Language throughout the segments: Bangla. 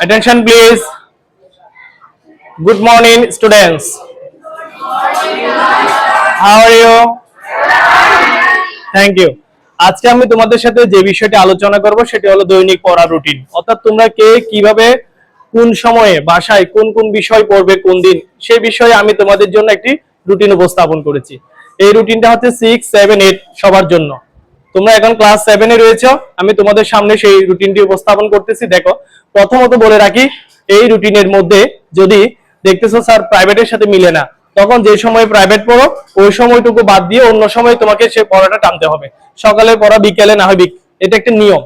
Attention, please. Good morning, students. How are you? Thank you. আজকে আমি তোমাদের সাথে যে বিষয়টি আলোচনা করব, সেটি হলো দৈনিক পড়া রুটিন অর্থাৎ তোমরা কে, কীভাবে, কোন সময়ে, বাসায় কোন কোন বিষয় পড়বে, কোন দিন সেই বিষয়ে আমি তোমাদের জন্য একটি রুটিন উপস্থাপন করেছি এই রুটিনটা হচ্ছে সিক্স সেভেন এইট সবার জন্য তোমরা এখন ক্লাস সেভেনে রয়েছো। আমি তোমাদের সামনে সেই রুটিনটি উপস্থাপন করতেছি। দেখো, প্রথমত বলে রাখি, এই রুটিনের মধ্যে যদি দেখতেছো স্যার প্রাইভেটের সাথে মিলে না, তখন যে সময় প্রাইভেট পড়ো, ওই সময়টুকু বাদ দিয়ে অন্য সময় তোমাকে সে পড়াটা টানতে হবে। সকালে পড়া, বিকেলে না হয় এটা একটা নিয়ম।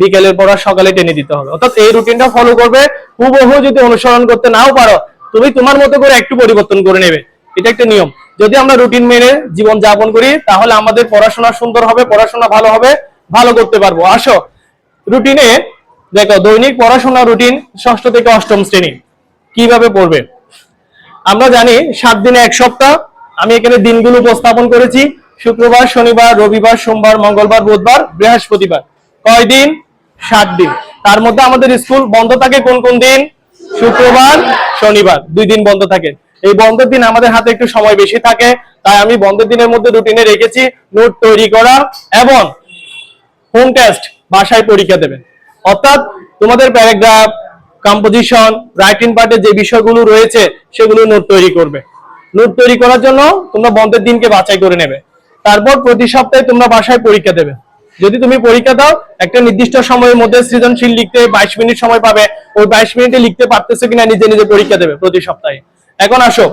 বিকেলের পড়া সকালে টেনে দিতে হবে। অর্থাৎ এই রুটিনটা ফলো করবে, হুবহু যদি অনুসরণ করতে নাও পারো, তুমি তোমার মতো করে একটু পরিবর্তন করে নেবে। এটা একটা নিয়ম। যদি আমরা রুটিন মেনে জীবন যাপন করি, তাহলে আমাদের পড়াশোনা সুন্দর হবে, পড়াশোনা ভালো হবে, ভালো করতে পারব। আসো, রুটিনে দেখো, দৈনিক পড়াশোনা রুটিন ষষ্ঠ থেকে অষ্টম শ্রেণি। কীভাবে পড়বে? আমরা জানি সাত দিনে এক সপ্তাহ। আমি এখানে দিনগুলো উপস্থাপন করেছি। শুক্রবার, শনিবার, রবিবার, সোমবার, মঙ্গলবার, বুধবার, বৃহস্পতিবার। কয় দিন? সাত দিন। তার মধ্যে আমাদের স্কুল বন্ধ থাকে কোন কোন দিন? শুক্রবার, শনিবার। দুই দিন বন্ধ থাকে। এই বন্ধের দিন আমাদের হাতে একটু সময় বেশি থাকে, তাই আমি বন্ধের দিনের মধ্যে রুটিনে রেখেছি নোট তৈরি করা এবং হোম টেস্ট বাসায় পরীক্ষা দেবে অর্থাৎ তোমাদের প্যারাগ্রাফ কম্পোজিশন রাইটিং পার্টে যে বিষয়গুলো রয়েছে, সেগুলো নোট তৈরি করবে। নোট তৈরি করার জন্য তোমরা বন্ধের দিনকে বাছাই করে নেবে। তারপর প্রতি সপ্তাহে তোমরা বাসায় পরীক্ষা দেবে। যদি তুমি পরীক্ষা দাও, একটা নির্দিষ্ট সময়ের মধ্যে সৃজনশীল লিখতে বাইশ মিনিট সময় পাবে। ওই বাইশ মিনিটে লিখতে পারতেছো কিনা নিজে নিজে পরীক্ষা দেবে প্রতি সপ্তাহে। এখন আসো।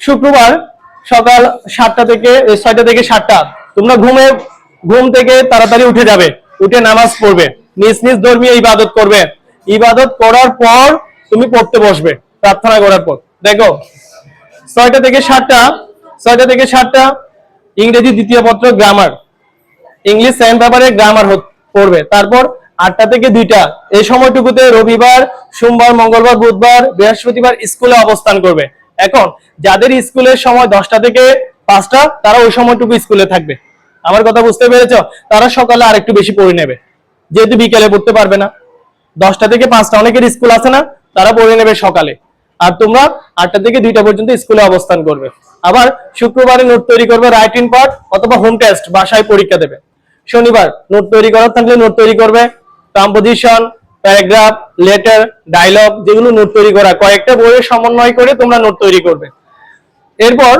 শুক্রবার সকাল সাতটা থেকে ছয়টা থেকে সাতটা। তোমরা ঘুমে, ঘুম থেকে তাড়াতাড়ি উঠে যাবে। উঠে নামাজ পড়বে। নিজ নিজ ধর্মীয় ইবাদত করবে। ইবাদত করার পর তুমি পড়তে বসবে। প্রার্থনা করার পর। দেখো, ছয়টা থেকে সাতটা, ছয়টা থেকে সাতটা, ইংরেজি দ্বিতীয় পত্র গ্রামার ইংলিশ সেকেন্ড পেপারে গ্রামার পড়বে। তারপর আটটা থেকে দুইটা। এই সময়টুকুতে রবিবার, সোমবার, মঙ্গলবার, বুধবার, বৃহস্পতিবার স্কুলে অবস্থান করবে। এখন যাদের স্কুলের সময় দশটা থেকে পাঁচটা, তারা ওই সময়টুকু স্কুলে থাকবে। আমার কথা বুঝতে পেরেছ? তারা সকালে আর একটু বেশি পড়ে নেবে। যেহেতু বিকেলে পড়তে পারবে না। দশটা থেকে পাঁচটা অনেকের স্কুল আছে না, তারা পড়ে নেবে সকালে। আর তোমরা আটটা থেকে দুইটা পর্যন্ত স্কুলে অবস্থান করবে। আবার শুক্রবারে নোট তৈরি করবে রাইটিং পার্ট অথবা হোম টেস্ট, বাসায় পরীক্ষা দেবে। শনিবার নোট তৈরি করার থাকলে নোট তৈরি করবে। কম্পোজিশন প্যারাগ্রাফ লেটার ডায়লগ যেগুলো নোট তৈরি করা। কয়েকটা বইয়ের সমন্বয় করে তোমরা নোট তৈরি করবে। এরপর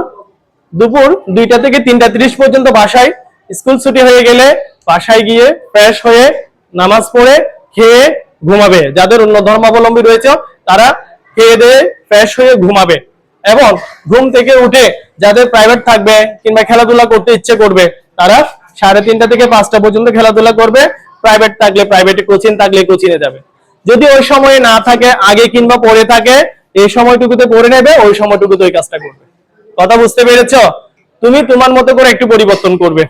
দুপুর দুইটা থেকে তিনটা তিরিশ পর্যন্ত বাসায় স্কুল ছুটি হয়ে গেলে বাসায় গিয়ে ফ্রেশ হয়ে নামাজ পড়ে, খেয়ে ঘুমাবে। যাদের অন্য ধর্মাবলম্বী রয়েছে, তারা খেয়ে দিয়ে ফ্রেশ হয়ে ঘুমাবে। এবং ঘুম থেকে উঠে যাদের প্রাইভেট থাকবে কিংবা খেলাধুলা করতে ইচ্ছে করবে, তারা সাড়ে তিনটা থেকে পাঁচটা পর্যন্ত খেলাধুলা করবে। প্রাইভেট থাকলে প্রাইভেটে কোচিং থাকলে কোচিংয়ে যাবে। যদি ওই সময়ে না থাকে, আগে কিংবা পরে থাকে, এই সময়টুকুতে পড়ে নেবে, ওই সময়টুকুতে ওই কাজটা করবে। কথা বুঝতে পেরেছ? তুমি তোমার মতো করে একটু পরিবর্তন করবে।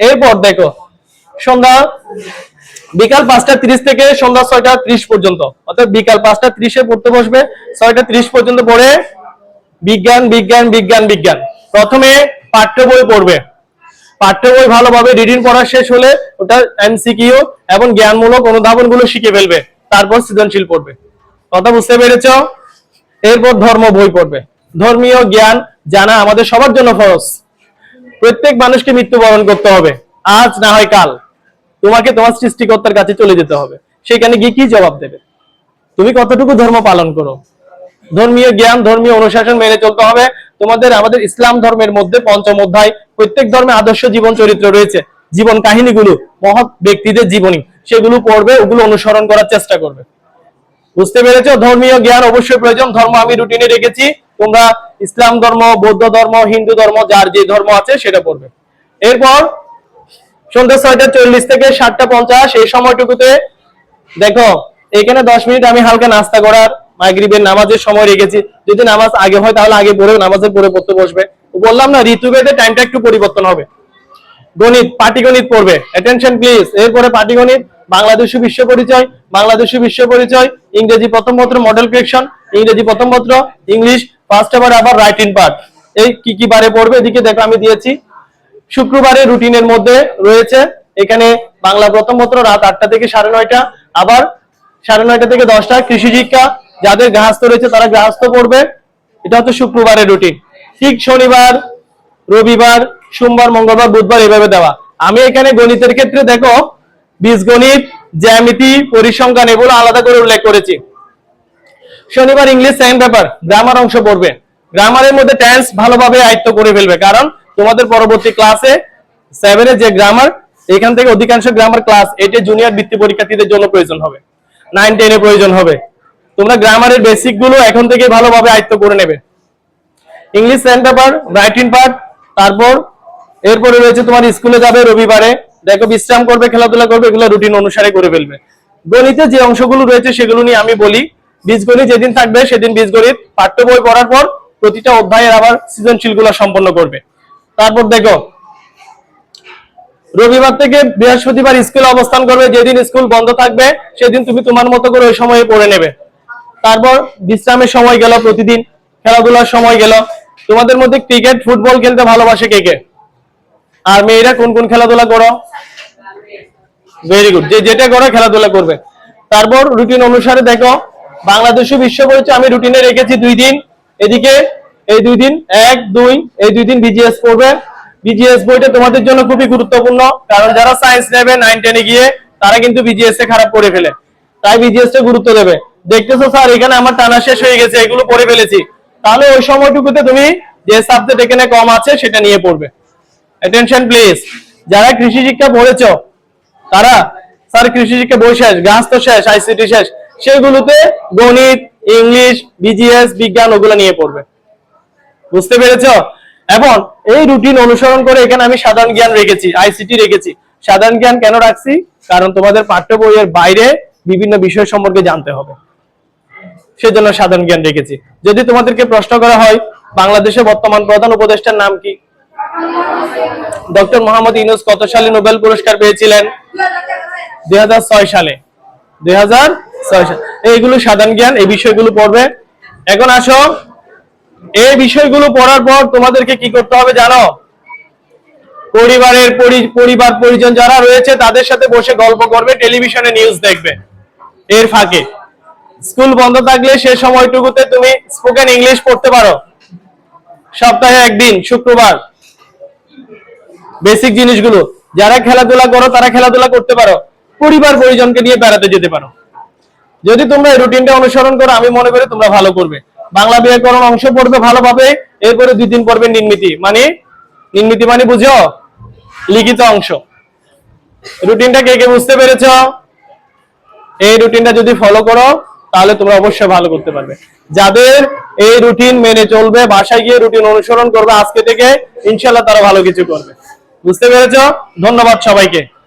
এরপর দেখো, সন্ধ্যা বিকাল পাঁচটা ত্রিশ থেকে সন্ধ্যা ছয়টা ত্রিশ পর্যন্ত। অর্থাৎ বিকাল পাঁচটা ত্রিশে পড়তে বসবে, ছয়টা ত্রিশ পর্যন্ত পড়ে বিজ্ঞান বিজ্ঞান বিজ্ঞান বিজ্ঞান। প্রথমে পাঠ্য বই পড়বে। পাঠ্য বই ভালোভাবে রিডিং পড়া শেষ হলে ওটা এমসিকিউ এবং জ্ঞানমূলক অনুধাবনগুলো শিখে ফেলবে, তারপর সৃজনশীল পড়বে। কথা বুঝতে পেরেছ? এরপর ধর্ম বই পড়বে। ধর্মীয় জ্ঞান জানা আমাদের সবার জন্য ফরজ। প্রত্যেক মানুষকে মৃত্যুবরণ করতে হবে। আজ না হয় কাল। তোমাকে তোমার সৃষ্টিকর্তার কাছে চলে যেতে হবে। সেখানে গিয়ে কি জবাব দেবে? তুমি কতটুকু ধর্ম পালন করো? ধর্মীয় জ্ঞান, ধর্মীয় অনুশাসন মেনে চলতে হবে। তোমাদের, আমাদের ইসলাম ধর্মের মধ্যে পঞ্চম অধ্যায়, প্রত্যেক ধর্মে আদর্শ জীবন চরিত্র রয়েছে। জীবন কাহিনীগুলো, মহৎ ব্যক্তিদের জীবনী, সেগুলো পড়বে, ওগুলো অনুসরণ করার চেষ্টা করবে। বুঝতে পেরেছ? ধর্মীয় জ্ঞান অবশ্যই প্রয়োজন। ধর্ম আমি রুটিনে রেখেছি। তোমরা ইসলাম ধর্ম, বৌদ্ধ ধর্ম, হিন্দু ধর্ম, যার যে ধর্ম আছে সেটা পড়বে। এরপর, সন্ধ্যা ছয়টা চল্লিশ থেকে সাতটা পঞ্চাশ, এই সময়টুকুতে দেখো, এখানে দশ মিনিট আমি হালকা নাস্তা করার মাগরিবের নামাজের সময় রেখেছি। যদি নামাজ আগে হয়, তাহলে আগে পড়ে নামাজের পরে পড়তে বসবে। বললাম না ঋতুভেদে টাইমটা একটু পরিবর্তন হবে। গণিত, পাটিগণিত পড়বে। অ্যাটেনশন প্লিজ এরপরে পাটিগণিত, বাংলাদেশি বিশ্ব পরিচয়, বাংলাদেশি বিশ্ব পরিচয়, ইংরেজি প্রথম পত্র মডেল কারেকশন ইংরেজি প্রথম পত্র ইংলিশ ফার্স্ট আবার আবার রাইটিং পার্ট এই কি কি বারে পড়বে? এদিকে দেখো, আমি দিয়েছি। শুক্রবারে রুটিনের মধ্যে রয়েছে। এখানে বাংলা প্রথম পত্র রাত আটটা থেকে সাড়ে নয়টা। আবার সাড়ে নয়টা থেকে দশটা কৃষি শিক্ষা যাদের গৃহস্থ রয়েছে তারা গৃহস্থ পড়বে। এটা হচ্ছে শুক্রবারের রুটিন ঠিক শনিবার, রবিবার, সোমবার, মঙ্গলবার, বুধবার এভাবে দেওয়া। আমি এখানে গণিতের ক্ষেত্রে দেখো, বীজগণিত, জ্যামিতি, পরিসংখ্যান এগুলো আলাদা করে উল্লেখ করেছি। শনিবার ইংলিশ সেকেন্ড পেপার গ্রামার অংশ পড়বে। গ্রামারের মধ্যে টেন্স ভালোভাবে আয়ত্ত করে ফেলবে, কারণ তোমাদের পরবর্তী ক্লাসে সেভেনে যে গ্রামার এখান থেকে অধিকাংশ গ্রামার ক্লাস এটা জুনিয়র বৃত্তি পরীক্ষার্থীদের জন্য প্রয়োজন হবে। নাইন টেনে প্রয়োজন হবে। তোমরা গ্রামারের বেসিকগুলো এখন থেকে ভালোভাবে আয়ত্ত করে নেবে। English second paper writing part তারপর এরপরে রয়েছে তোমার স্কুলে যাবে রবিবারে। দেখো বিশ্রাম করবে, খেলাধুলা করবে, এগুলো রুটিন অনুসারে করে ফেলবে। গণিতে যে অংশগুলো রয়েছে সেগুলো নিয়ে আমি বলি। বীজগণিত যেদিন থাকবে সেদিন বীজগণিত। পাঠ্য বই পড়ার পর প্রতিটা অধ্যায়ের আবার সৃজনশীলগুলো সম্পন্ন করবে। তারপর দেখো, রবিবার থেকে বৃহস্পতিবার স্কুল অবস্থান করবে। যেদিন স্কুল বন্ধ থাকবে, সেদিন তুমি তোমার মতো করে ওই সময়ে পড়ে নেবে। তারপর বিশ্রামের সময় গেল, প্রতিদিন খেলাধুলার সময় গেল। তোমাদের মধ্যে ক্রিকেট ফুটবল খেলতে ভালোবাসে কে কে? আর মেয়েরা কোন কোন খেলাধুলা করো? ভেরি গুড যে যেটা করো খেলাধুলা করবে। তারপর রুটিন অনুসারে দেখো বাংলাদেশ বিশ্ব পরিচয় আমি রুটিনে রেখেছি দুই দিন। এদিকে এই দুই দিন, এক, দুই, এই দুই দিন বিজিএস পড়বে। বিজিএস বইটা তোমাদের জন্য খুবই গুরুত্বপূর্ণ, কারণ যারা সায়েন্স নেবে নাইন টেনে গিয়ে তারা কিন্তু বিজিএস এ খারাপ করে ফেলে। তাই বিজিএস টা গুরুত্ব দেবে। দেখতেছো স্যার, এখানে আমার টানা শেষ হয়ে গেছে, এগুলো পড়ে ফেলেছি। তাহলে ওই সময়টুকুতে তুমি যে সাবজেক্ট এখানে কম আছে, সেটা নিয়ে পড়বে। অ্যাটেনশন প্লিজ যারা কৃষি শিক্ষা পড়েছো, তারা, স্যার কৃষি শিক্ষা বই শেষ গাছ তো শেষ আইসিটি শেষ, সেগুলোতে গণিত, ইংলিশ বিজিএস বিজ্ঞান, ওগুলো নিয়ে পড়বে। বুঝতে পেরেছ? এখন এই রুটিন অনুসরণ করে এখানে আমি সাধারণ জ্ঞান রেখেছি আইসিটি রেখেছি। সাধারণ জ্ঞান কেন রাখছি? কারণ তোমাদের পাঠ্য বইয়ের বাইরে বিভিন্ন বিষয় সম্পর্কে জানতে হবে। সেজন্য সাধারণ জ্ঞান রেখেছি। যদি তোমাদেরকে প্রশ্ন করা হয়, বাংলাদেশের বর্তমান প্রধান উপদেষ্টার নাম কি? ডক্টর মোহাম্মদ ইউনুস কত সালে নোবেল পুরস্কার পেয়েছিলেন? দুই সালে। দুই সালে। এইগুলো সাধারণ জ্ঞান, এই বিষয়গুলো পড়বে। এখন আসো। এই বিষয়গুলো পড়ার পর তোমাদেরকে কি করতে হবে জানো? পরিবারের পরি- পরিবার পরিজন যারা রয়েছে, তাদের সাথে বসে গল্প করবে, টেলিভিশনে নিউজ দেখবে। এর ফাঁকে। স্কুল বন্ধ থাকলে সে সময়টুকুতে তুমি স্পোকেন ইংলিশ পড়তে পারো। সপ্তাহে একদিন, শুক্রবার। বেসিক জিনিসগুলো, যারা খেলাধুলা করো, তারা খেলাধুলা করতে পারো। পরিবার পরিজনকে নিয়ে বেড়াতে যেতে পারো। যদি তোমরা রুটিনটা অনুসরণ করো, আমি মনে করি তোমরা ভালো করবে। বাংলা ব্যাকরণ অংশ পড়বে ভালোভাবে, এরপরে দুই দিন পড়বে নির্মিতি। মানে নির্মিতি মানে বুঝো? লিখিত অংশ। রুটিনটা কে কে বুঝতে পেরেছ? এই রুটিনটা যদি ফলো করো তাহলে তোমরা অবশ্যই ভালো করতে পারবে। যাদের এই রুটিন মেনে চলবে, বাসায় গিয়ে রুটিন অনুসরণ করবে, আজকে থেকে ইনশাল্লাহ তারা ভালো কিছু করবে। বুঝতে পেরেছ? ধন্যবাদ সবাইকে।